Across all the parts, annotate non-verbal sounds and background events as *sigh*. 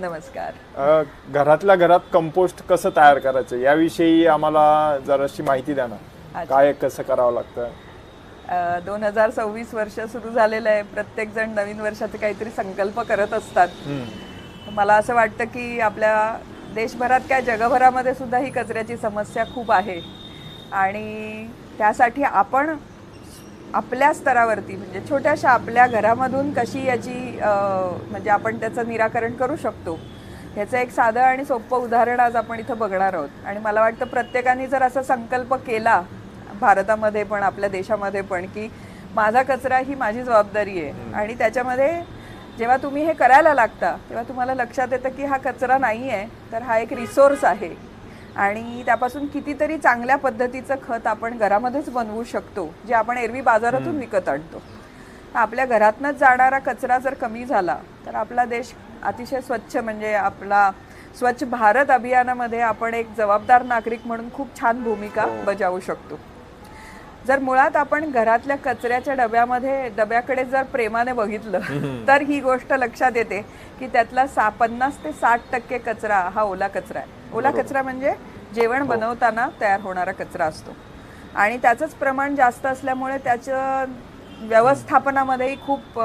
नमस्कार. घरातल्या घरात कंपोस्ट कसं तयार करायचं? याविषयी आम्हाला जराशी माहिती द्या ना. काय कसं करावं लागतं? दोन हजार सव्वीस वर्ष सुरू झालेलं आहे. प्रत्येक जण नवीन वर्षाचे काहीतरी संकल्प करत असतात. मला असं वाटतं की आपल्या देशभरात काय जगभरामध्ये सुद्धा ही कचऱ्याची समस्या खूप आहे. आणि त्यासाठी आपण आपल्या स्तरावरती म्हणजे छोट्याशा आपल्या घरामधून कशी याची म्हणजे आपण त्याचं निराकरण करू शकतो ह्याचं एक साधं आणि सोपं उदाहरण आज आपण इथं बघणार आहोत. आणि मला वाटतं प्रत्येकाने जर असा संकल्प केला भारतामध्ये पण आपल्या देशामध्ये पण की माझा कचरा ही माझी जबाबदारी आहे. आणि त्याच्यामध्ये जेव्हा तुम्ही हे करायला लागता तेव्हा तुम्हाला लक्षात येतं की हा कचरा नाही आहे तर हा एक रिसोर्स आहे. आणि त्यापासून कितीतरी चांगल्या पद्धतीचं खत आपण घरामध्येच बनवू शकतो जे आपण एरवी बाजारातून विकत आणतो. आपल्या घरातनंच जाणारा कचरा जर कमी झाला तर आपला देश अतिशय स्वच्छ म्हणजे आपला स्वच्छ भारत अभियानामध्ये आपण एक जबाबदार नागरिक म्हणून खूप छान भूमिका बजावू शकतो. जर मुळात आपण घरातल्या कचऱ्याच्या डब्यामध्ये डब्याकडे जर प्रेमाने बघितलं तर ही गोष्ट लक्षात येते की त्यातला सा पन्नास ते साठ टक्के कचरा हा ओला कचरा आहे. ओला कचरा म्हणजे जेवण बनवताना तयार होणारा कचरा असतो. आणि त्याचंच प्रमाण जास्त असल्यामुळे त्याचं व्यवस्थापनामध्येही खूप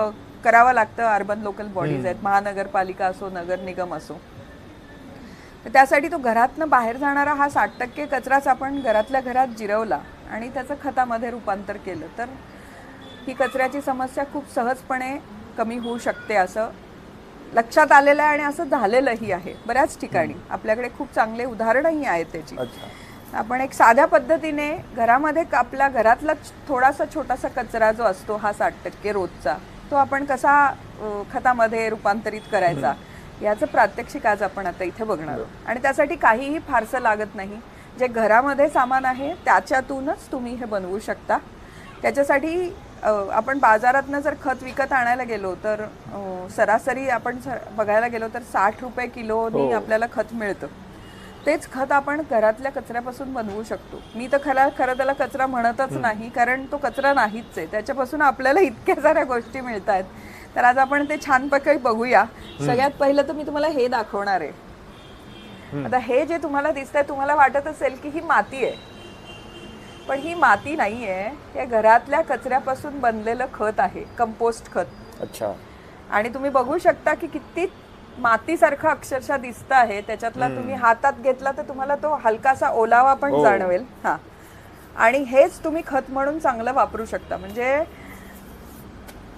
करावं लागतं. अर्बन लोकल बॉडीज आहेत. महानगरपालिका असो नगर निगम असो. तर त्यासाठी तो घरातनं बाहेर जाणारा हा साठ टक्के कचराच आपण घरातल्या घरात जिरवला आणि त्याचं खतामध्ये रूपांतर केलं तर ही कचऱ्याची समस्या खूप सहजपणे कमी होऊ शकते असं लक्षात आलेलं आहे आणि असं झालेलंही आहे बऱ्याच ठिकाणी. आपल्याकडे खूप चांगले उदाहरणही आहेत त्याची. आपण एक साध्या पद्धतीने घरामध्ये आपल्या घरातला थोडासा छोटासा कचरा जो असतो हा साठ टक्के रोजचा तो आपण कसा खतामध्ये रूपांतरित करायचा याचं प्रात्यक्षिक आज आपण आता इथे बघणार आहोत. आणि त्यासाठी काहीही फारसं लागत नाही. जे घरामध्ये सामान आहे त्याच्यातूनच तुम्ही हे बनवू शकता. त्याच्यासाठी आपण बाजारातनं जर खत विकत आणायला गेलो तर सरासरी आपण बघायला गेलो तर साठ रुपये किलोनी हो. आपल्याला खत मिळतं. तेच खत आपण घरातल्या कचऱ्यापासून बनवू शकतो. मी तर खरा खरं त्याला कचरा म्हणतच नाही कारण तो कचरा नाहीच आहे. त्याच्यापासून आपल्याला इतक्या साऱ्या गोष्टी मिळत आहेत तर आज आपण ते छानपैकी बघूया. सगळ्यात पहिलं तर मी तुम्हाला हे दाखवणार आहे. आता हे जे तुम्हाला दिसतंय तुम्हाला वाटत असेल की ही माती आहे. पण ही माती नाही आहे हे घरातल्या कचऱ्यापासून बनलेलं खत आहे कंपोस्ट खत. अच्छा. आणि तुम्ही बघू शकता की किती मातीसारखं अक्षरशः दिसत आहे. त्याच्यातला तुम्ही हातात घेतला तर तुम्हाला तो हलकासा ओलावा पण हो. जाणवेल. हा. आणि हेच तुम्ही खत म्हणून चांगलं वापरू शकता. म्हणजे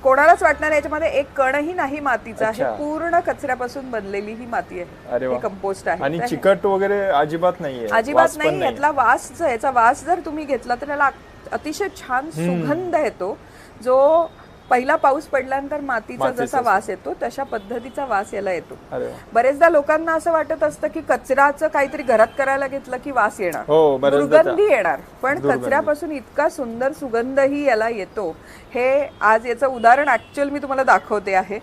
कोणालाच वाटणार नाही याच्यामध्ये एक कणही नाही मातीचा हे अच्छा. पूर्ण कचऱ्यापासून बनलेली ही माती आहे. हे. कंपोस्ट आहे. आणि तर हे- चिकट वगैरे अजिबात नाहीये. अजिबात पण नाही यातला वास जो- याचा वास जर तुम्ही घेतला तर त्याला अतिशय छान सुगंध येतो जो पहिला पाऊस पडल्यानंतर मातीचा जसा वास येतो तशा पद्धतीचा वास याला येतो. बरेचदा लोकांना असं वाटत असतं की कचराचं काहीतरी घरात करायला घेतलं की वास येणार. हो दुर्गंधी येणार. पण. कचऱ्यापासून इतका सुंदर सुगंधही याला येतो. हे आज याचं उदाहरण ऍक्च्युअल मी तुम्हाला दाखवते आहे.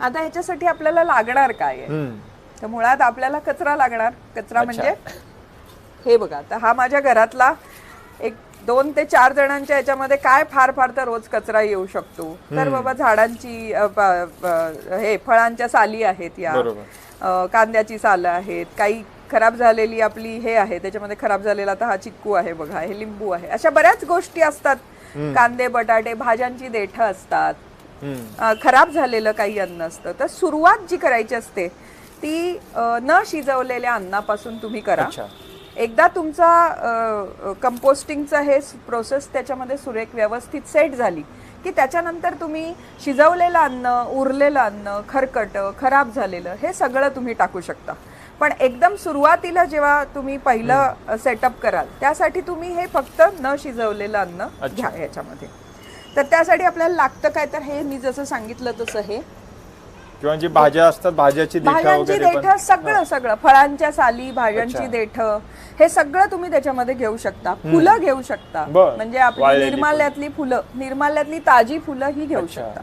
आता ह्याच्यासाठी आपल्याला लागणार काय. तर मुळात आपल्याला कचरा लागणार. कचरा म्हणजे हे बघा आता हा माझ्या घरातला एक दोन ते चार जणांच्या याच्यामध्ये काय फार फार तर रोज कचरा येऊ शकतो. तर बाबा झाडांची हे फळांच्या साली आहेत या. कांद्याची सालं आहेत काही खराब झालेली आपली हे आहे त्याच्यामध्ये खराब झालेला आता हा चिक्कू आहे बघा हे लिंबू आहे. अशा बऱ्याच गोष्टी असतात. कांदे बटाटे भाज्यांची देठं असतात. खराब झालेलं काही अन्न असतं. तर सुरुवात जी करायची असते ती न शिजवलेल्या अन्नापासून तुम्ही करा. एकदा तुमचा कंपोस्टिंगचं हे प्रोसेस त्याच्यामध्ये सुरेख व्यवस्थित सेट झाली की त्याच्यानंतर तुम्ही शिजवलेलं अन्न उरलेलं अन्न खरकट खराब झालेलं हे सगळं तुम्ही टाकू शकता. पण एकदम सुरुवातीला जेव्हा तुम्ही पहिलं सेटअप कराल त्यासाठी तुम्ही हे फक्त न शिजवलेलं अन्न. घ्या याच्यामध्ये तर त्यासाठी आपल्याला लागतं काय? तर हे मी जसं सांगितलं तसं हे. किंवा जी भाज्या असतात भाज्याची भाज्यांची देठ सगळं सगळं. फळांच्या साली भाज्यांची. देठ हे सगळं तुम्ही त्याच्यामध्ये घेऊ शकता. फुलं घेऊ शकता. म्हणजे आपली निर्माल्यातली फुलं. निर्माल्यातली ताजी फुलं ही घेऊ. शकता.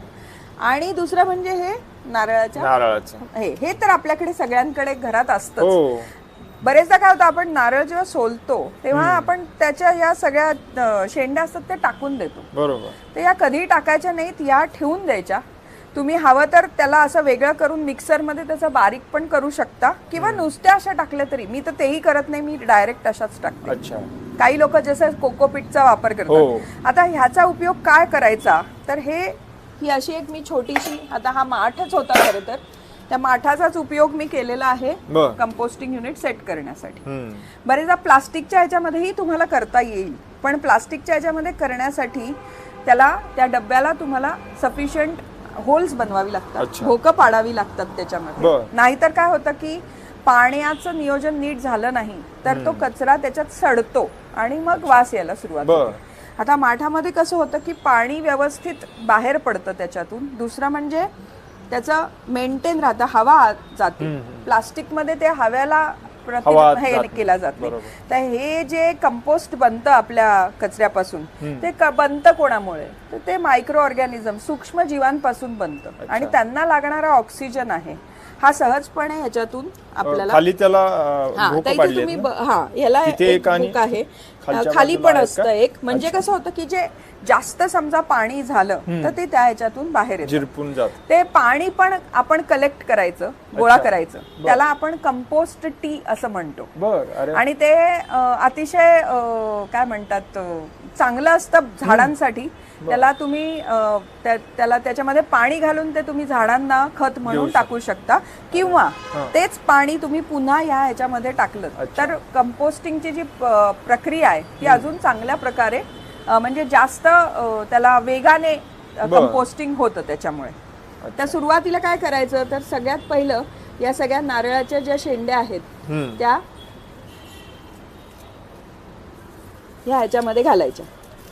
आणि दुसरं म्हणजे हे नारळाच्या नारळाचं. हे हे तर आपल्याकडे सगळ्यांकडे घरात असतं हो. बरेचदा काय होतं आपण नारळ जेव्हा सोलतो तेव्हा आपण त्याच्या या सगळ्या शेंड्या असतात त्या टाकून देतो. बरोबर. तर या कधी टाकायच्या नाहीत या ठेवून द्यायच्या. तुम्ही हवं तर त्याला असं वेगळं करून मिक्सरमध्ये त्याचं बारीक पण करू शकता. किंवा नुसत्या अशा टाकल्या तरी. मी तर तेही करत नाही मी डायरेक्ट अशाच टाकते. अच्छा. काही लोक जसं कोकोपीटचा वापर हो. करतात आता ह्याचा उपयोग काय करायचा? तर हे ही अशी एक मी छोटीशी आता हा माठच होता खरं तर. त्या माठाचाच उपयोग मी केलेला आहे. कंपोस्टिंग युनिट सेट करण्यासाठी. बरेचदा प्लास्टिकच्या ह्याच्यामध्येही तुम्हाला करता येईल. पण प्लास्टिकच्या ह्याच्यामध्ये करण्यासाठी त्याला त्या डब्याला तुम्हाला सफिशियंट होल्स बनवावी लागतात. भोकं पाडावी लागतात त्याच्यामध्ये. नाहीतर काय होतं की पाण्याचं नियोजन नीट झालं नाही तर तो कचरा त्याच्यात सडतो आणि मग वास यायला सुरुवात. होते आता माठामध्ये कसं होतं की पाणी व्यवस्थित बाहेर पडतं त्याच्यातून दुसरं म्हणजे त्याचं मेंटेन राहतं हवा जाते प्लास्टिकमध्ये ते हव्याला हवा हे जात केला जात नाही. बरोबर. तर हे जे कंपोस्ट बनतं आपल्या कचऱ्यापासून ते क- बनतं कोणामुळे? तर ते मायक्रो ऑर्गॅनिझम सूक्ष्म जीवांपासून बनतं. आणि त्यांना लागणारा ऑक्सिजन आहे. हा सहजपणे ह्याच्यातून आपल्याला खाली त्याला हा तर इथे तुम्ही ब- हा याला तिथे एक एक आणि book आहे. खालच्या खाली बाजूला पण आहेत असतं? एक. म्हणजे कसं होतं की जे जास्त समजा पाणी झालं तर ते त्या ह्याच्यातून बाहेर येतं. जिरपून जात. ते पाणी पण आपण कलेक्ट करायचं गोळा करायचं. त्याला आपण कंपोस्ट टी असं म्हणतो. बर अरे आणि ते अ, अतिशय अ, काय म्हणतात अ, चांगलं असतं झाडांसाठी. त्याला तुम्ही त्याला त्याच्यामध्ये पाणी घालून ते तुम्ही झाडांना खत म्हणून टाकू शकता. किंवा तेच पाणी तुम्ही पुन्हा या ह्याच्यामध्ये टाकलं. तर कंपोस्टिंगची जी प्रक्रिया आहे ती अजून चांगल्या प्रकारे म्हणजे जास्त त्याला वेगाने कंपोस्टिंग होतं त्याच्यामुळे. तर सुरुवातीला काय करायचं? तर सगळ्यात पहिलं या सगळ्या नारळाच्या ज्या शेंड्या आहेत. त्या ह्या ह्याच्यामध्ये घालायच्या.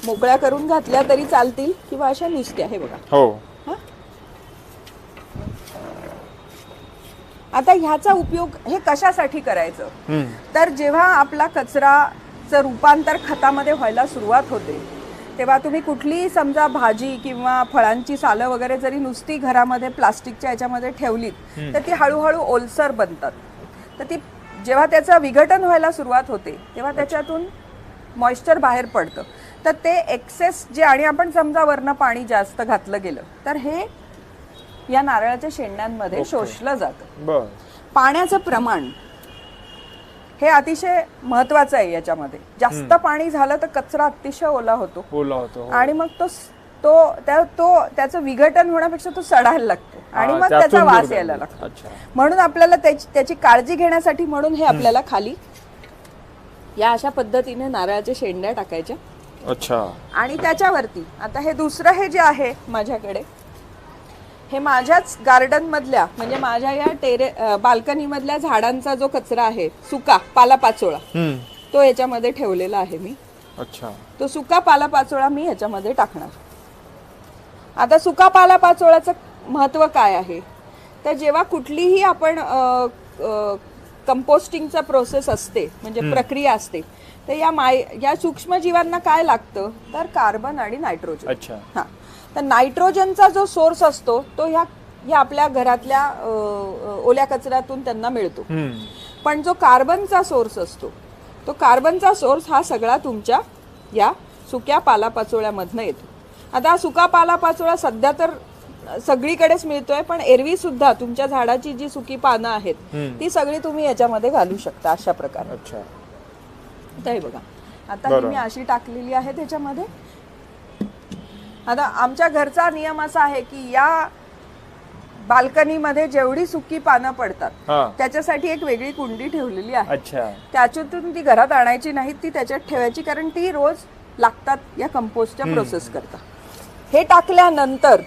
मोकळ्या करून घातल्या तरी चालतील किंवा अशा नुसत्या हे बघा. हो. आता ह्याचा उपयोग हे कशासाठी करायचं. तर जेव्हा आपला कचराचं रूपांतर खतामध्ये व्हायला सुरुवात होते तेव्हा तुम्ही कुठलीही समजा भाजी किंवा फळांची सालं वगैरे जरी नुसती घरामध्ये प्लास्टिकच्या याच्यामध्ये ठेवलीत तर ती हळूहळू ओलसर बनतात. तर ती जेव्हा त्याचं विघटन व्हायला सुरुवात होते तेव्हा त्याच्यातून मॉइश्चर बाहेर पडतं. तर ते एक्सेस जे आणि आपण समजा वरनं पाणी जास्त घातलं गेलं तर हे या नारळाच्या शेंड्यांमध्ये शोषलं जातं. पाण्याचं प्रमाण हे अतिशय महत्वाचं आहे याच्यामध्ये. जास्त पाणी झालं तर कचरा अतिशय ओला होतो. बोला होतो हो. आणि मग तो तो त्या तो त्याचं विघटन होण्यापेक्षा तो सडायला लागतो. आणि मग त्याचा वास यायला. लागतो. म्हणून आपल्याला त्याची त्याची काळजी घेण्यासाठी म्हणून हे आपल्याला खाली या अशा पद्धतीने नारळाच्या शेंड्या टाकायच्या. अच्छा. आणि त्याच्यावरती आता हे दुसरं हे जे आहे माझ्याकडे हे माझ्याच गार्डन मधल्या म्हणजे माझ्या या टेरे बाल्कनी मधल्या झाडांचा जो कचरा आहे सुका पालापाचोळा. तो याच्यामध्ये ठेवलेला आहे मी. अच्छा. तो सुका पालापाचोळा मी ह्याच्यामध्ये टाकणार. आता सुका पालापाचोळ्याचं महत्त्व काय आहे? तर जेव्हा कुठलीही आपण कंपोस्टिंगचा प्रोसेस असते म्हणजे प्रक्रिया असते तर या माय या सूक्ष्मजीवांना काय लागतं? तर कार्बन आणि नायट्रोजन. अच्छा. हा. तर नायट्रोजनचा जो सोर्स असतो तो ह्या ह्या आपल्या घरातल्या ओल्या कचऱ्यातून त्यांना मिळतो. पण जो कार्बनचा सोर्स असतो तो कार्बनचा सोर्स हा सगळा तुमच्या या सुक्या पालापाचोळ्यामधनं येतो. आता हा सुका पालापाचोळा सध्या तर सगळीकडेच मिळतोय पण एरवी सुद्धा तुमच्या झाडाची जी सुकी पानं आहेत. ती सगळी तुम्ही याच्यामध्ये घालू शकता अशा प्रकारे. अच्छा आता हे बघा. आता ही बरं. मी अशी टाकलेली आहे त्याच्यामध्ये. आता आमच्या घरचा नियम असा आहे की या बाल्कनीमध्ये जेवढी सुकी पानं पडतात हा. त्याच्यासाठी एक वेगळी कुंडी ठेवलेली आहे. अच्छा. त्याच्यातून ती घरात आणायची नाही ती त्याच्यात ठेवायची कारण ती रोज लागतात या कंपोस्टच्या प्रोसेस करता. हे टाकल्यानंतर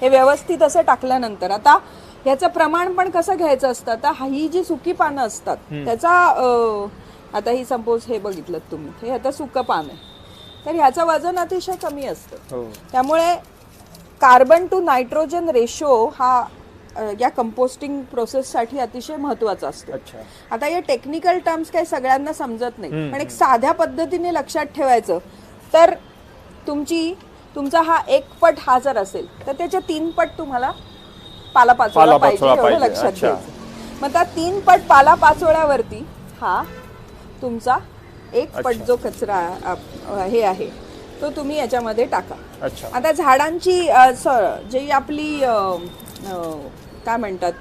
हे व्यवस्थित असं टाकल्यानंतर आता ह्याचं प्रमाण पण कसं घ्यायचं असतं? आता हा- ही जी सुकी पानं असतात त्याचा अं, आता ही सपोज हे बघितलं तुम्ही. हे आता सुकं पान आहे. तर ह्याचं वजन अतिशय कमी असतं. हो. त्यामुळे कार्बन टू नायट्रोजन रेशो हा या कंपोस्टिंग प्रोसेससाठी अतिशय महत्त्वाचा असतो. अच्छा. आता या टेक्निकल टर्म्स काही सगळ्यांना समजत नाही. पण एक साध्या पद्धतीने लक्षात ठेवायचं तर तुमची तुमचा हा एक पट हा जर असेल तर त्याच्या तीन पट तुम्हाला पाहिजे पालापाचोळा एवढं पाहिजे, लक्षात. घ्यायचं मग त्या तीन पट पालापाचोळ्यावरती हा तुमचा एक पट. जो कचरा आप- हे आहे तो तुम्ही याच्यामध्ये टाका अच्छा आता झाडांची अ, स- जी आपली अ, अ, काय म्हणतात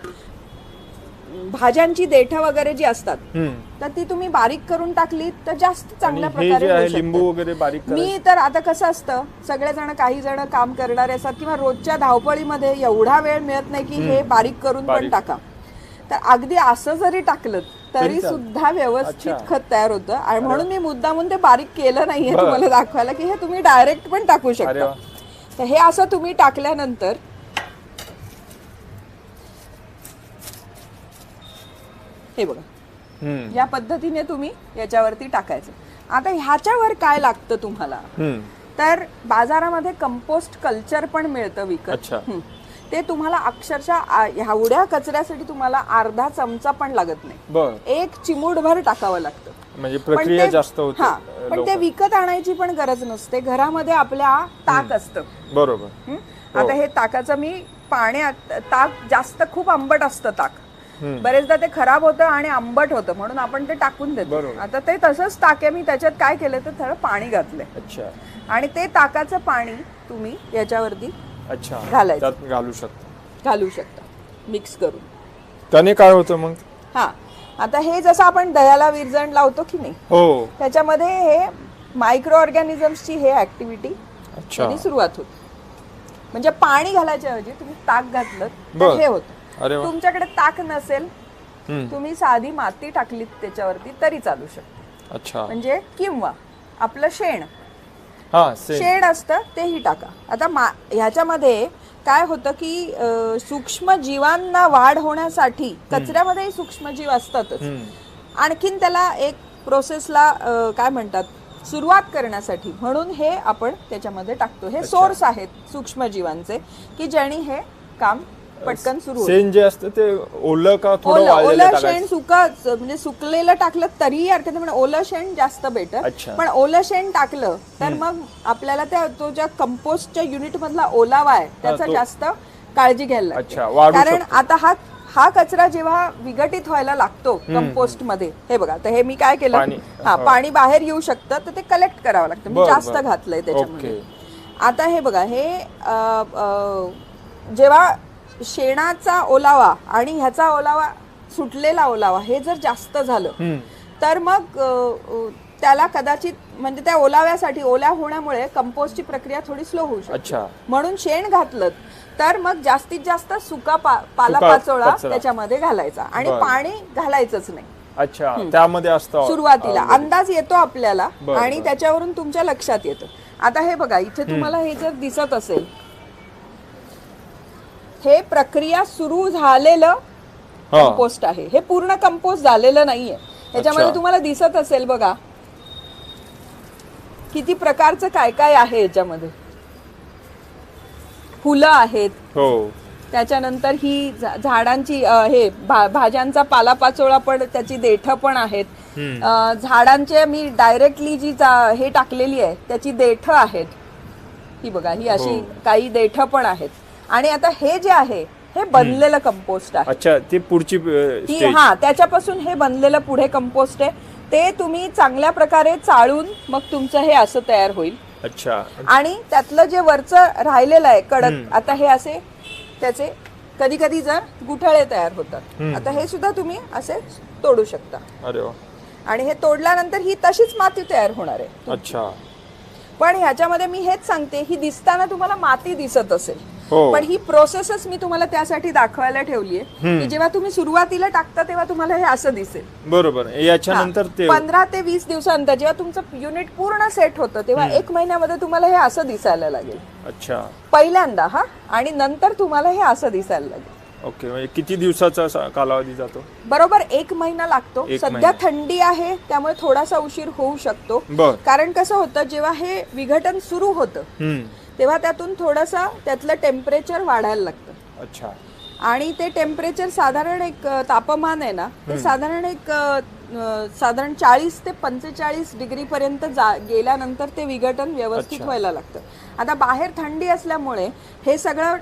भाज्यांची देठं वगैरे जी असतात हम्म. तर ती तुम्ही बारीक करून टाकली तर जास्त चांगल्या आणि हे प्रकारे जे होऊ आहे शकतं. लिंबू वगैरे बारीक करायचं मी तर आता कसं असतं सगळेजण काही जण काम करणारे असतात किंवा रोजच्या धावपळीमध्ये एवढा वेळ मिळत नाही की हे बारीक करून पण बारीक. टाका तर अगदी असं जरी टाकलं तरी. सुद्धा व्यवस्थित. खत तयार होतं आणि म्हणून मी मुद्दामून ते बारीक केलं नाहीये. तुम्हाला दाखवायला की हे तुम्ही डायरेक्ट पण टाकू शकता. तर हे असं तुम्ही टाकल्यानंतर हे बघा. या पद्धतीने तुम्ही याच्यावरती टाकायचं आता ह्याच्यावर काय लागतं तुम्हाला. तर बाजारामध्ये कंपोस्ट कल्चर पण मिळतं विकत. ते तुम्हाला अक्षरशः एवढ्या कचऱ्यासाठी तुम्हाला अर्धा चमचा पण लागत नाही. बर. एक चिमूटभर टाकावं लागतं. म्हणजे पण प्रक्रिया ते- जास्त होते हा, पण ते. विकत आणायची पण गरज नसते. घरामध्ये आपल्या ताक असतं. बरोबर. हं? आता हे ताकाचं मी पाण्यात ताक जास्त खूप आंबट असतं ताक. बरेचदा ते खराब होतं आणि आंबट होतं. म्हणून आपण ते टाकून देतो. आता ते तसंच ताक मी त्याच्यात काय केलं तर थोडं पाणी घातलंय. आणि ते ताकाचं पाणी तुम्ही याच्यावरती अच्छा. घालायचं. त्यात घालू शकतो. घालू शकता. मिक्स करून. त्याने काय होतं मग? हा. आता हे जसं आपण दह्याला विरजण लावतो की नाही हो. त्याच्यामध्ये हे मायक्रो ऑर्गॅनिझम्सची हे ऍक्टिव्हिटी अच्छा. त्यांनी सुरुवात होते. म्हणजे पाणी घालायच्या ऐवजी तुम्ही ताक घातलं तर बर. हे होतं. अरे वा. तुमच्याकडे ताक नसेल हम्म. तुम्ही साधी माती टाकलीत त्याच्यावरती तरी चालू शकते. अच्छा. म्हणजे किंवा आपलं शेण. हा शेण असतं तेही टाका. आता मा ह्याच्यामध्ये काय होतं की सूक्ष्म जीवांना वाढ होण्यासाठी कचऱ्यामध्येही सूक्ष्मजीव असतातच. आणखीन त्याला एक प्रोसेसला काय म्हणतात सुरुवात करण्यासाठी. म्हणून हे आपण त्याच्यामध्ये टाकतो. हे सोर्स आहेत सूक्ष्मजीवांचे की ज्याने हे काम पटकन सुरू सेन जे असतं ते ओलं का थोडं ओलं शेण टाकायचं सुका म्हणजे सुकलेलं टाकलं तरीही हरकत नाही पण ओलं शेण जास्त बेटर अच्छा. पण ओलं शेण टाकलं तर मग आपल्याला त्या तो ज्या कंपोस्टच्या युनिट मधला ओलावा आहे त्याचा तो- जास्त काळजी घ्यायला अच्छा, लागते वाढू कारण शकतो. आता हा हा कचरा जेव्हा विघटित व्हायला लागतो कंपोस्टमध्ये हे बघा तर हे मी काय केलं पाणी. हा हो. पाणी बाहेर येऊ शकतं तर ते कलेक्ट करावं लागतं मी बरं, जास्त बरं. घातलंय त्याच्यामध्ये ओके. आता हे बघा हे अ, अ, जेव्हा शेणाचा ओलावा आणि ह्याचा ओलावा सुटलेला ओलावा हे जर जास्त झालं. तर मग त्याला कदाचित म्हणजे त्या ओलाव्यासाठी ओल्या होण्यामुळे कंपोस्टची प्रक्रिया थोडी स्लो होऊ शकते अच्छा म्हणून शेण घातलं तर मग जास्तीत जास्त सुका पा- पाला पाचोळा. त्याच्यामध्ये घालायचा आणि. पाणी घालायचंच नाही अच्छा त्यामध्ये असतं सुरुवातीला. अंदाज येतो आपल्याला आणि. त्याच्यावरून तुमच्या लक्षात येतं आता हे बघा इथे तुम्हाला हे जर दिसत असेल हे प्रक्रिया सुरू झालेलं. कंपोस्ट आहे. हे पूर्ण कंपोस्ट झालेलं नाहीये. त्याच्यामध्ये अच्छा. तुम्हाला दिसत असेल बघा किती प्रकारचं काय काय आहे याच्यामध्ये. फुलं आहेत. हो. त्याच्यानंतर ही झाडांची हे भाज्यांचा पालापाचोळा पण त्याची देठ पण आहेत. झाडांचे मी डायरेक्टली जी जा- हे टाकलेली आहे त्याची देठ आहेत. ही बघा ही अशी हो. काही देठ पण आहेत. आणि आता हे जे आहे हे बनलेलं कंपोस्ट आहे. अच्छा ती पुढची ती हा त्याच्यापासून हे बनलेलं पुढे कंपोस्ट आहे. ते तुम्ही चांगल्या प्रकारे चाळून मग तुमचं हे असं तयार होईल. अच्छा. आणि त्यातलं जे वरचं राहिलेलं आहे कडक आता हे असे त्याचे कधी कधी जर गुठळे तयार होतात. आता हे सुद्धा तुम्ही असे तोडू शकता. अरे आणि हे तोडल्यानंतर ही तशीच माती तयार होणार आहे. अच्छा. पण ह्याच्यामध्ये मी हेच सांगते ही दिसताना तुम्हाला माती दिसत असेल. हो. पण ही प्रोसेसच मी तुम्हाला त्यासाठी दाखवायला ठेवली आहे की जेव्हा तुम्ही सुरुवातीला टाकता तेव्हा तुम्हाला हे असं दिसेल. बरोबर. याच्यानंतर ते पंधरा ते वीस दिवसानंतर जेव्हा तुमचं युनिट पूर्ण सेट होतं तेव्हा एक महिन्यामध्ये तुम्हाला हे असं दिसायला लागेल. अच्छा. पहिल्यांदा हा. आणि नंतर तुम्हाला हे असं दिसायला लागेल. ओके म्हणजे किती दिवसाचा कालावधी जातो? बरोबर एक महिना लागतो. एक सध्या महिना. थंडी आहे त्यामुळे थोडासा उशीर होऊ शकतो. बर. कारण कसं होतं जेव्हा हे विघटन सुरू होतं हम्म. तेव्हा त्यातून थोडंसं त्यातलं टेम्परेचर वाढायला लागतं. अच्छा. आणि ते टेम्परेचर साधारण एक अ, तापमान आहे ना ते साधारण एक अ, अ, साधारण चाळीस ते पंचेचाळीस डिग्री पर्यंत जा गेल्यानंतर ते विघटन व्यवस्थित. व्हायला लागतं. आता बाहेर थंडी असल्यामुळे हे सगळं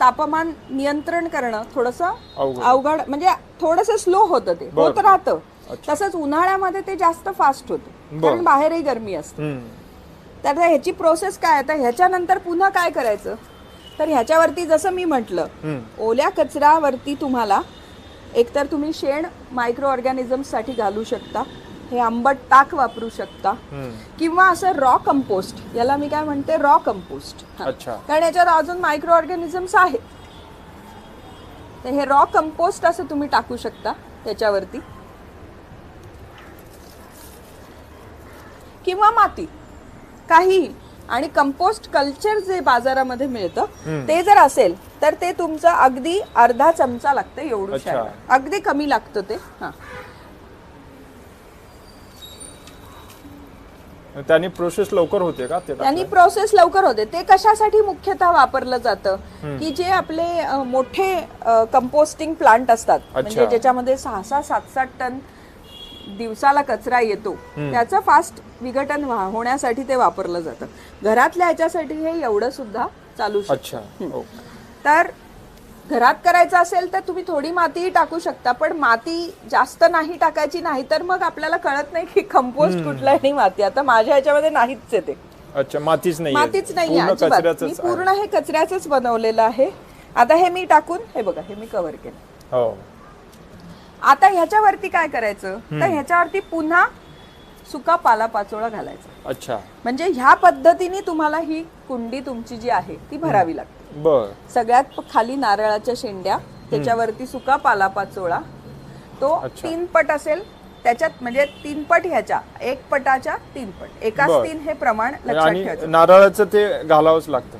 तापमान नियंत्रण करणं थोडंसं अवघड. म्हणजे थोडंसं स्लो होतं ते होत. राहतं. तसंच उन्हाळ्यामध्ये ते जास्त फास्ट होतं. कारण बाहेरही गरमी असते तर ह्याची प्रोसेस काय आता ह्याच्यानंतर पुन्हा काय करायचं तर ह्याच्यावरती जसं मी म्हटलं. ओल्या कचऱ्यावरती तुम्हाला एकतर तुम्ही शेण मायक्रो ऑर्गॅनिझम्ससाठी घालू शकता हे आंबट ताक वापरू शकता. किंवा असं रॉ कंपोस्ट याला मी काय म्हणते रॉ कंपोस्ट अच्छा. कारण याच्यात अजून मायक्रो ऑर्गॅनिझम्स आहेत. तर हे रॉ कंपोस्ट असं तुम्ही टाकू शकता त्याच्यावरती. किंवा माती. काही आणि कंपोस्ट कल्चर जे बाजारामध्ये मिळतं. ते जर असेल तर ते तुमचं अगदी अर्धा चमचा लागतं एवढं. अगदी कमी लागतं ते. हा. त्यांनी प्रोसेस लवकर होते का ते त्यांनी? प्रोसेस लवकर होते. ते कशासाठी मुख्यतः वापरलं जातं? की जे आपले मोठे कंपोस्टिंग प्लांट असतात. म्हणजे ज्याच्यामध्ये सहा सहा सात सात टन दिवसाला कचरा येतो. त्याचं फास्ट विघटन होण्यासाठी ते वापरलं जातं. घरातल्या ह्याच्यासाठी हे एवढं सुद्धा चालू शकतं. तर घरात करायचं असेल तर तुम्ही थोडी मातीही टाकू शकता पण माती जास्त नाही टाकायची नाही तर मग आपल्याला कळत नाही की कंपोस्ट कुठला आणि माती. आता माझ्या ह्याच्यामध्ये नाहीच आहे ते. अच्छा मातीच नाही मातीच नाही अजिबात. मी. पूर्ण हे कचऱ्याच बनवलेलं आहे. आता हे मी टाकून हे बघा हे मी कव्हर केलं. हो. आता ह्याच्यावरती काय करायचं? तर ह्याच्यावरती पुन्हा सुका पाला पाचोळा घालायचा. अच्छा. म्हणजे ह्या पद्धतीने तुम्हाला ही कुंडी तुमची जी आहे ती भरावी लागते. बर. सगळ्यात खाली नारळाच्या शेंड्या त्याच्यावरती सुका पाला पाचोळा तो अच्छा. तीन पट असेल त्याच्यात म्हणजे तीन पट ह्याच्या एक पटाच्या तीन पट. एकाच बर. तीन हे प्रमाण लक्षात आणि ठेवायचं. नारळाचं ते घालावंच लागतं.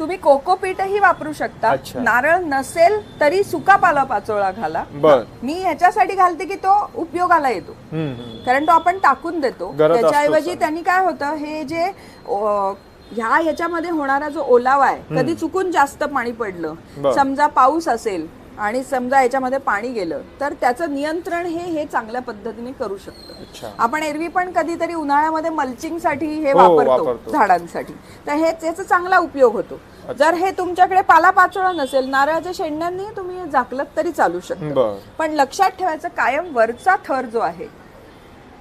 तुम्ही कोकोपीटही वापरू शकता. अच्छा. नारळ नसेल तरी सुका पाला पाचोळा घाला. बर. मी ह्याच्यासाठी घालते की तो उपयोगाला येतो. हम्म, हम्म. कारण तो आपण टाकून देतो. गरज त्याच्याऐवजी. त्यांनी काय होतं हे जे अ, ह्या ह्याच्यामध्ये होणारा जो ओलावा आहे कधी चुकून जास्त पाणी पडलं. समजा पाऊस असेल आणि समजा याच्यामध्ये पाणी गेलं तर त्याचं नियंत्रण हे हे चांगल्या पद्धतीने करू शकतं. आपण एरवी पण कधीतरी उन्हाळ्यामध्ये मल्चिंगसाठी हे हो, वापरतो. झाडांसाठी. तर हे त्याचा चांगला उपयोग होतो. जर हे तुमच्याकडे पालापाचोळा नसेल नारळाच्या शेंड्यांनी तुम्ही झाकलत तरी चालू शकतं. पण लक्षात ठेवायचं कायम वरचा थर जो आहे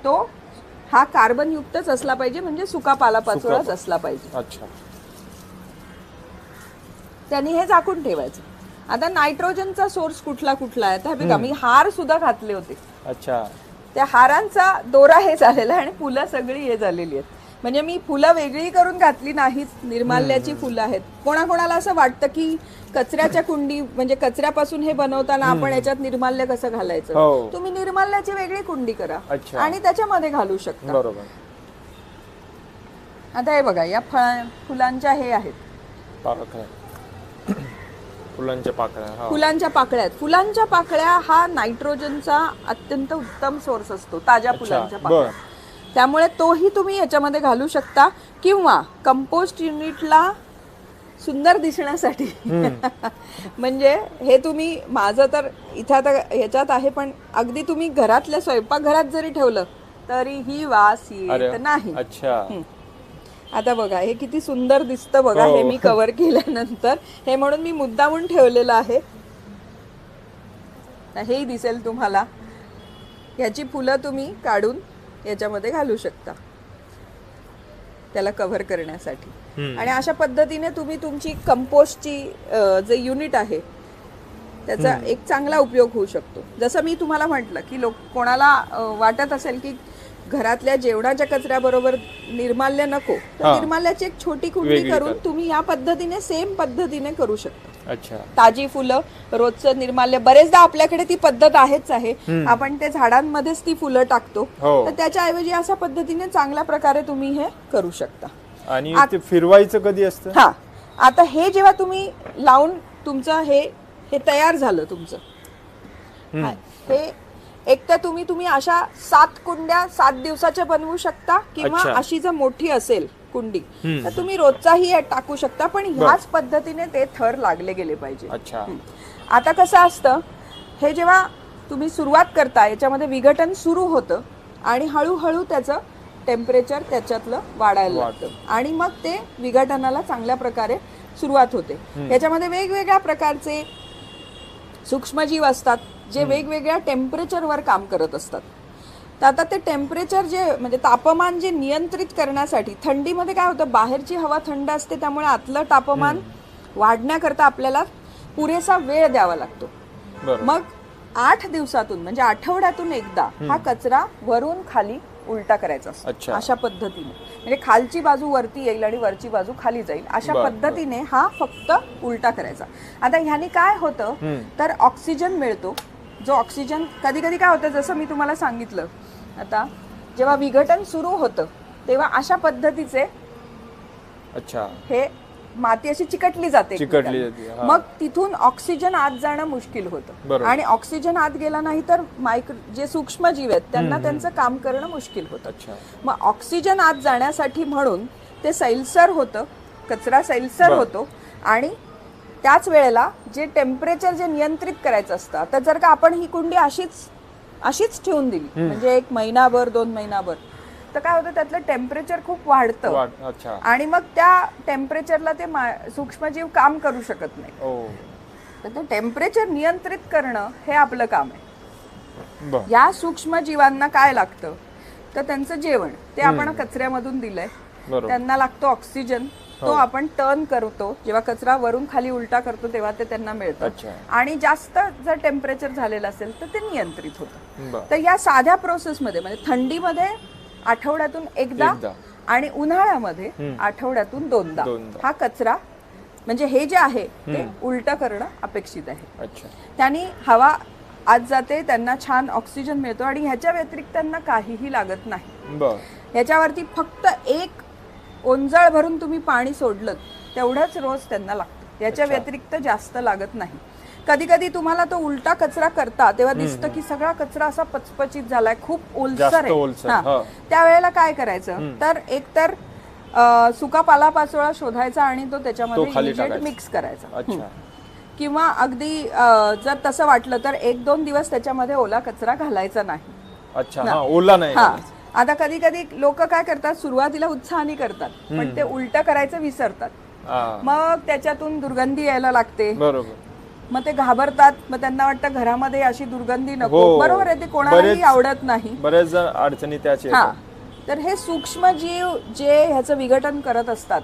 तो हा कार्बन युक्तच असला पाहिजे म्हणजे सुका पालापाचोळाच सुका. असला पाहिजे. अच्छा. त्यांनी हे झाकून ठेवायचं. आता नायट्रोजनचा सोर्स कुठला कुठला आहे तर बघा मी हार सुद्धा घातले होते. अच्छा. त्या हारांचा दोरा हे झालेला आहे आणि फुलं सगळी हे झालेली आहेत. म्हणजे मी फुलं वेगळी करून घातली नाहीत निर्माल्याची फुलं आहेत. कोणाकोणाला असं वाटतं की कचऱ्याच्या कुंडी म्हणजे कचऱ्यापासून हे बनवताना आपण याच्यात निर्माल्य कसं घालायचं? हो. तुम्ही निर्माल्याची वेगळी कुंडी करा. आणि त्याच्यामध्ये घालू शकता. बरोबर. आता हे बघा या फळा फुलांच्या हे आहेत. फुलांच्या पाकळ्या हा. फुलांच्या पाकळ्या आहेत. फुलांच्या पाकळ्या हा नायट्रोजनचा अत्यंत उत्तम सोर्स असतो ताज्या फुलांच्या. पाकळ्या. त्यामुळे तोही तुम्ही याच्यामध्ये घालू शकता किंवा कंपोस्ट युनिटला सुंदर दिसण्यासाठी. *laughs* म्हणजे हे तुम्ही माझं तर इथं आता ह्याच्यात आहे पण अगदी तुम्ही घरातल्या स्वयंपाकघरात जरी ठेवलं तरीही वास अरे येत नाही. अच्छा. हं. आता बघा हे किती सुंदर दिसतं बघा हो. हे. मी कव्हर केल्यानंतर. हे म्हणून मी मुद्दामून ठेवलेलं आहे. तर हेही दिसेल तुम्हाला. ह्याची फुलं तुम्ही काढून याच्यामध्ये घालू शकता त्याला कव्हर करण्यासाठी. आणि अशा पद्धतीने तुम्ही तुमची कंपोस्टची जे युनिट आहे त्याचा एक चांगला उपयोग होऊ शकतो जसं मी तुम्हाला म्हटलं की लोक कोणाला वाटत असेल की घरातल्या जेवणाच्या कचऱ्याबरोबर निर्माल्य नको तर. निर्माल्याची एक छोटी कुंडी करून कर. तुम्ही या पद्धतीने सेम पद्धतीने करू शकता अच्छा. ताजी फुलं रोजचं निर्माल्य. बरेचदा आपल्याकडे ती पद्धत आहेच आहे. आपण ते झाडांमध्येच ती फुलं टाकतो. हो. तर त्याच्याऐवजी अशा पद्धतीने चांगल्या प्रकारे तुम्ही हे करू शकता. आणि ते फिरवायचं कधी असतं? हा. आता हे जेव्हा तुम्ही लावून तुमचं हे हे तयार झालं तुमचं. हा, एक तर तुम्ही तुम्ही अशा सात कुंड्या सात दिवसाच्या बनवू शकता किंवा. अशी जर मोठी असेल कुंडी. तर तुम्ही रोजचाही हे टाकू शकता पण ह्याच पद्धतीने ते थर लागले गेले पाहिजे. अच्छा. आता कसं असतं हे जेव्हा तुम्ही सुरुवात करता याच्यामध्ये विघटन सुरू होतं आणि हळूहळू त्याचं टेम्परेचर त्याच्यातलं वाढायला लागतं. आणि मग ते विघटनाला चांगल्या प्रकारे सुरुवात होते. याच्यामध्ये वेगवेगळ्या प्रकारचे सूक्ष्मजीव असतात जे वेगवेगळ्या टेम्परेचरवर काम करत असतात. तर आता ते टेम्परेचर जे म्हणजे तापमान जे नियंत्रित करण्यासाठी थंडीमध्ये काय होतं बाहेरची हवा थंड असते त्यामुळे आतलं तापमान वाढण्याकरता आपल्याला पुरेसा वेळ द्यावा लागतो. मग आठ दिवसातून म्हणजे आठवड्यातून एकदा हा कचरा वरून खाली उलटा करायचा असतो. अशा पद्धतीने. म्हणजे खालची बाजू वरती येईल आणि वरची बाजू खाली जाईल. अशा पद्धतीने हा फक्त उलटा करायचा. आता ह्याने काय होतं. तर ऑक्सिजन मिळतो. जो ऑक्सिजन कधी कधी काय होतं जसं मी तुम्हाला सांगितलं आता जेव्हा विघटन सुरू होतं तेव्हा अशा पद्धतीचे अच्छा हे माती अशी चिकटली जाते चिकटली. जाते. मग तिथून ऑक्सिजन आत जाणं मुश्किल होतं. आणि ऑक्सिजन आत गेला नाही तर मायक्रो जे सूक्ष्म जीव आहेत त्यांना त्यांचं काम करणं मुश्किल होतं अच्छा मग ऑक्सिजन आत जाण्यासाठी म्हणून ते सैलसर होतं कचरा सैलसर. होतो आणि त्याच वेळेला जे टेम्परेचर जे नियंत्रित करायचं असतं आता जर का आपण ही कुंडी अशीच अशीच ठेवून दिली. म्हणजे एक महिनाभर दोन महिनाभर. तर काय होतं त्यातलं टेम्परेचर खूप वाढतं. आणि मग त्या टेम्परेचरला ते सूक्ष्मजीव काम करू शकत नाही. ओ तर ते टेम्परेचर नियंत्रित करणं हे आपलं काम आहे. या सूक्ष्मजीवांना काय लागतं? तर त्यांचं जेवण. ते आपण कचऱ्यामधून दिलंय. त्यांना लागतो ऑक्सिजन तो हो. आपण टर्न करतो जेव्हा कचरा वरून खाली उलटा करतो तेव्हा ते त्यांना मिळतं. आणि जास्त जर टेम्परेचर झालेलं असेल तर ते नियंत्रित होतं तर या साध्या प्रोसेसमध्ये म्हणजे थंडीमध्ये आठवड्यातून एकदा. आणि उन्हाळ्यामध्ये. आठवड्यातून दोनदा. हा कचरा म्हणजे हे जे आहे ते उलट करणं अपेक्षित आहे अच्छा त्यांनी हवा आत जाते त्यांना छान ऑक्सिजन मिळतो आणि ह्याच्या व्यतिरिक्त त्यांना काहीही लागत नाही ह्याच्यावरती फक्त एक ओंजळ भरून तुम्ही पाणी सोडलं तेवढंच रोज त्यांना लागतं. याच्या. व्यतिरिक्त जास्त लागत नाही. कधी कधी तुम्हाला तो उलटा कचरा करता तेव्हा दिसतं की सगळा कचरा असा पचपचित झालाय खूप ओलसर आहे. हा. त्यावेळेला काय करायचं? तर एकतर अं, सुका पालापाचोळा शोधायचा आणि तो त्याच्यामध्ये. मिक्स करायचा. किंवा अगदी जर तसं वाटलं तर एक दोन दिवस त्याच्यामध्ये ओला कचरा घालायचा नाही. अच्छा हा. ओला नाही हा. आता कधी कधी लोक काय करतात सुरुवातीला उत्साहाने करतात पण ते उलट करायचं विसरतात. मग त्याच्यातून दुर्गंधी यायला लागते. बरोबर. मग ते घाबरतात मग त्यांना वाटतं घरामध्ये अशी दुर्गंधी नको. हो. बरोबर आहे ते कोणालाही बरेच- आवडत नाही. जण अडचणी त्याचे हा. तर हे सूक्ष्म जीव जे ह्याचं विघटन करत असतात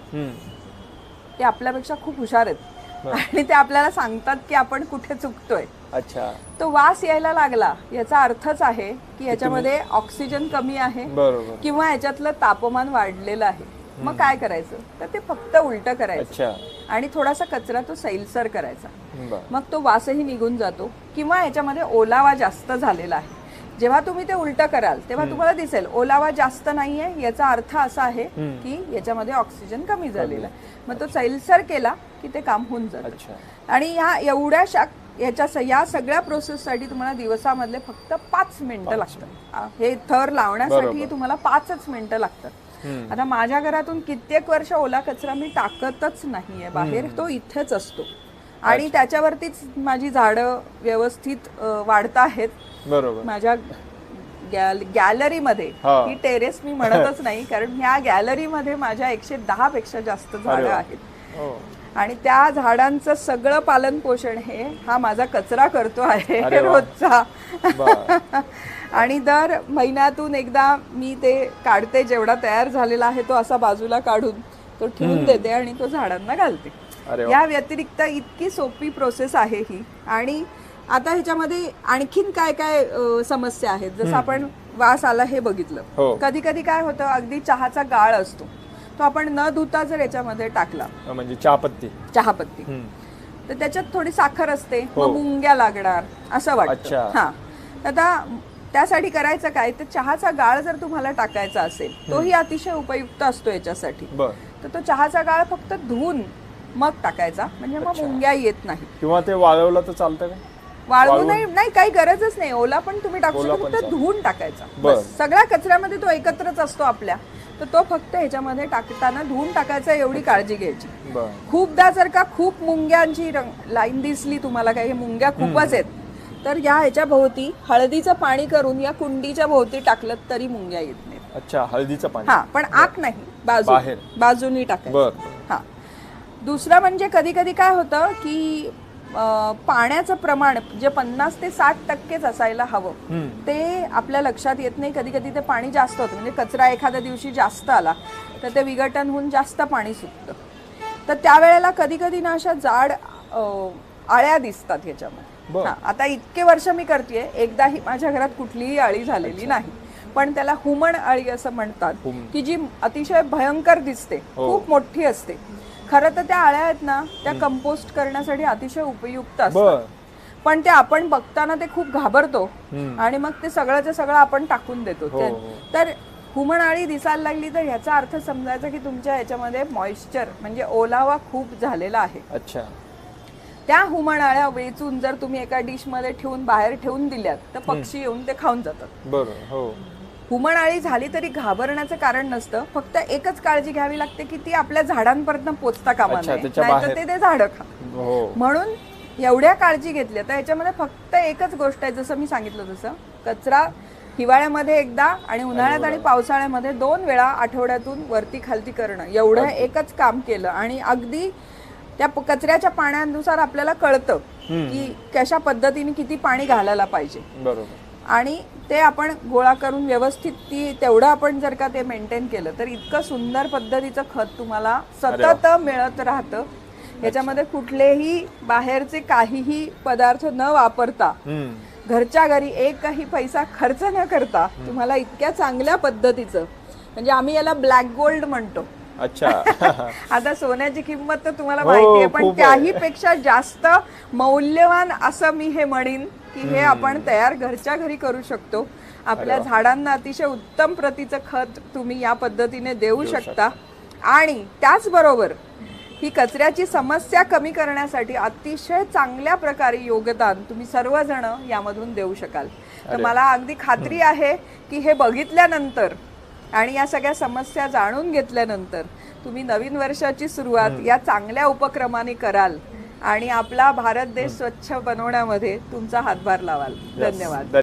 ते आपल्यापेक्षा खूप हुशार आहेत. आणि ते आपल्याला सांगतात की आपण कुठे चुकतोय. अच्छा. तो वास यायला लागला. याचा अर्थच आहे की याच्यामध्ये ऑक्सिजन कमी आहे बरोबर. किंवा याच्यातलं तापमान वाढलेलं आहे. मग काय करायचं? तर ते फक्त उलट करायचं. अच्छा. आणि थोडासा कचरा तो सैलसर करायचा. मग तो वासही निघून जातो किंवा याच्यामध्ये ओलावा जास्त झालेला आहे. जेव्हा तुम्ही ते उलट कराल तेव्हा तुम्हाला दिसेल ओलावा जास्त नाहीये. याचा अर्थ असा आहे की याच्यामध्ये ऑक्सिजन कमी झालेला आहे. मग तो सैलसर केला की ते काम होऊन जातं. आणि ह्या एवढ्याशा याच्या स- या सगळ्या प्रोसेससाठी तुम्हाला दिवसामधले फक्त पाच मिनिटं लागतात. हे थर लावण्यासाठी. तुम्हाला पाचच मिनिटं लागतात. आता माझ्या घरातून कित्येक वर्ष ओला कचरा मी टाकतच नाहीये. बाहेर तो इथेच असतो. आणि त्याच्यावरतीच माझी झाडं व्यवस्थित वाढत आहेत. बरोबर. माझ्या गॅल- गॅलरीमध्ये. हा. टेरेस मी म्हणतच नाही कारण ह्या गॅलरीमध्ये माझ्या एकशे दहा पेक्षा जास्त झाडं. आहेत. हो. आणि त्या झाडांचं सगळं पालन पोषण हे हा माझा कचरा करतो आहे. रोजचा. *laughs* आणि दर महिन्यातून एकदा मी ते काढते जेवढा तयार झालेला आहे तो असा बाजूला काढून तो ठेवून देते आणि तो झाडांना घालते. या व्यतिरिक्त इतकी सोपी प्रोसेस आहे ही. आणि आता ह्याच्यामध्ये आणखीन काय काय समस्या आहेत? जसं आपण वास आला हे हो. बघितलं. कधी कधी काय होतं अगदी चहाचा गाळ असतो. तो आपण न धुता जर याच्यामध्ये टाकला म्हणजे चहापत्ती चहापत्ती. तर त्याच्यात थोडी साखर असते हो. मग मुंग्या लागणार असं वाटतं अच्छा. हा आता त्यासाठी करायचं काय तर चहाचा गाळ जर तुम्हाला टाकायचा असेल तोही अतिशय उपयुक्त असतो याच्यासाठी तर तो चहाचा गाळ फक्त धुवून मग टाकायचा म्हणजे मग. मुंग्या येत नाही किंवा ते वाळवलं तर चालतं का वाळवू वाळवून? नाही नाही काही गरजच नाही ओला पण तुम्ही टाकू शकता फक्त. धुवून टाकायचा. सगळ्या कचऱ्यामध्ये तो एकत्रच असतो आपल्या तर तो फक्त ह्याच्यामध्ये टाकताना धुवून टाकायचा एवढी काळजी घ्यायची. खूपदा जर का खूप मुंग्यांची रंग लाईन दिसली तुम्हाला काही मुंग्या खूपच आहेत. तर या ह्याच्या भोवती हळदीचं पाणी करून या कुंडीच्या भोवती टाकलं तरी मुंग्या येत नाहीत. अच्छा हळदीचं पाणी. हा पण आत नाही. बाजू बाहेर. बाजूनी टाकायचं. हा. दुसरं म्हणजे कधी कधी काय होतं की पाण्याचं प्रमाण जे पन्नास ते साठ टक्केच असायला हवं. ते आपल्या लक्षात येत नाही. कधी कधी ते पाणी जास्त होतं. म्हणजे कचरा एखाद्या दिवशी जास्त आला तर ते विघटन होऊन जास्त पाणी सुटतं. तर त्यावेळेला कधी कधी ना अशा जाड आळ्या दिसतात ह्याच्यामध्ये. आता इतके वर्ष मी करते एकदाही माझ्या घरात कुठलीही आळी झालेली नाही. पण त्याला हुमण आळी असं म्हणतात. की जी अतिशय भयंकर दिसते हो. खूप मोठी असते. खरं तर त्या आळ्या आहेत ना त्या कंपोस्ट करण्यासाठी अतिशय उपयुक्त असतात. पण ते आपण बघताना ते खूप घाबरतो. आणि मग ते सगळंचं सगळं आपण टाकून देतो. हो, हो. तर हुमण आळी दिसायला लागली तर ह्याचा अर्थ समजायचा की तुमच्या ह्याच्यामध्ये मॉइश्चर म्हणजे ओलावा खूप झालेला आहे. अच्छा. त्या हुमणाळ्या वेचून जर तुम्ही एका डिशमध्ये ठेवून बाहेर ठेवून दिल्यात तर पक्षी येऊन ते खाऊन जातात. बरोबर हो. हुमणाळी झाली तरी घाबरण्याचं कारण नसतं. फक्त एकच काळजी घ्यावी लागते की ती आपल्या झाडांपर्यंत पोचता कामा नये. नाहीतर. ते ते झाडं खा. हो. म्हणून एवढ्या काळजी घेतल्या तर ह्याच्यामध्ये फक्त एकच गोष्ट आहे जसं मी सांगितलं तसं. कचरा हिवाळ्यामध्ये एकदा आणि उन्हाळ्यात आणि पावसाळ्यामध्ये दोन वेळा आठवड्यातून वरती खालती करणं. एवढं एकच काम केलं. आणि अगदी त्या कचऱ्याच्या पाण्यानुसार आपल्याला कळतं की कशा पद्धतीने किती पाणी घालायला पाहिजे. आणि ते आपण गोळा करून व्यवस्थित ती तेवढं आपण जर का ते मेंटेन केलं तर इतकं सुंदर पद्धतीचं खत तुम्हाला सतत मिळत राहतं. याच्यामध्ये कुठलेही बाहेरचे काहीही पदार्थ न वापरता घरच्या घरी एकही पैसा खर्च न करता तुम्हाला इतक्या चांगल्या पद्धतीचं म्हणजे आम्ही याला ब्लॅक गोल्ड म्हणतो. अच्छा. *laughs* आता सोन्याची किंमत तर तुम्हाला हो, माहिती आहे पण. त्याही पेक्षा जास्त मौल्यवान असं मी हे म्हणीन. की हे आपण तयार घरच्या घरी करू शकतो. आपल्या. झाडांना अतिशय उत्तम प्रतीचं खत तुम्ही या पद्धतीने देऊ शकता. आणि त्याचबरोबर ही कचऱ्याची समस्या कमी करण्यासाठी अतिशय चांगल्या प्रकारे योगदान तुम्ही सर्वजण यामधून देऊ शकाल. तर. मला अगदी खात्री आहे की हे बघितल्यानंतर आणि या सगळ्या समस्या जाणून घेतल्यानंतर तुम्ही नवीन वर्षाची सुरुवात या चांगल्या उपक्रमाने कराल. आणि आपला भारत देश स्वच्छ बनवण्यामध्ये तुमचा हातभार लावाल. धन्यवाद